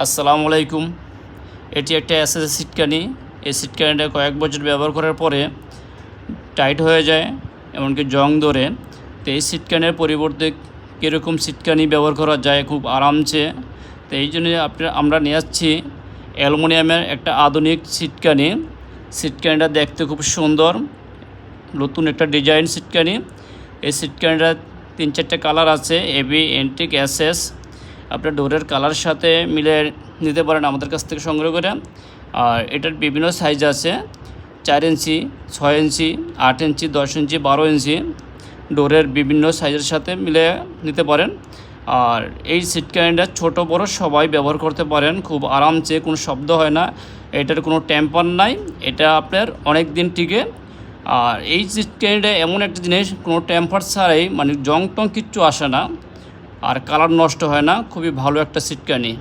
আসসালামু আলাইকুম। এটি একটা এসএস সিটকানি। এই সিটকানিটা কয়েক বছর ব্যবহার করার পরে টাইট হয়ে যায়, এমনকি জং ধরে। তো এই সিটকানির পরিবর্তে কীরকম সিটকানি ব্যবহার করা যায়, খুব আরামসে তো এই জন্য আপনার, আমরা নিয়ে আসছি অ্যালুমিনিয়ামের একটা আধুনিক সিটকানি। সিটকানিটা দেখতে খুব সুন্দর, নতুন একটা ডিজাইন সিটকানি। এই সিটকানিটা তিন চারটে কালার আছে এবি এন্টিক এসএস আপনার ডোরের কালার সাথে মিলে নিতে পারেন আমাদের কাছ থেকে সংগ্রহ করে। আর এটার বিভিন্ন সাইজ আছে। চার ইঞ্চি, ছয় ইঞ্চি, আট ইঞ্চি, দশ ইঞ্চি, বারো ইঞ্চি। ডোরের বিভিন্ন সাইজের সাথে মিলে নিতে পারেন। আর এই সিট ক্যালেন্ডার ছোটো, বড় সবাই ব্যবহার করতে পারেন। খুব আরামসে কোনো শব্দ হয় না। এটার কোনো টেম্পার নাই। এটা আপনার অনেক দিন টিকে। আর এই সিট ক্যালেন্ডার এমন একটা জিনিস, কোনো টেম্পার ছাড়াই মানে জং টং কিচ্ছু আসে না। আর কালার নষ্ট হয় না খুবই ভালো একটা সিটকানি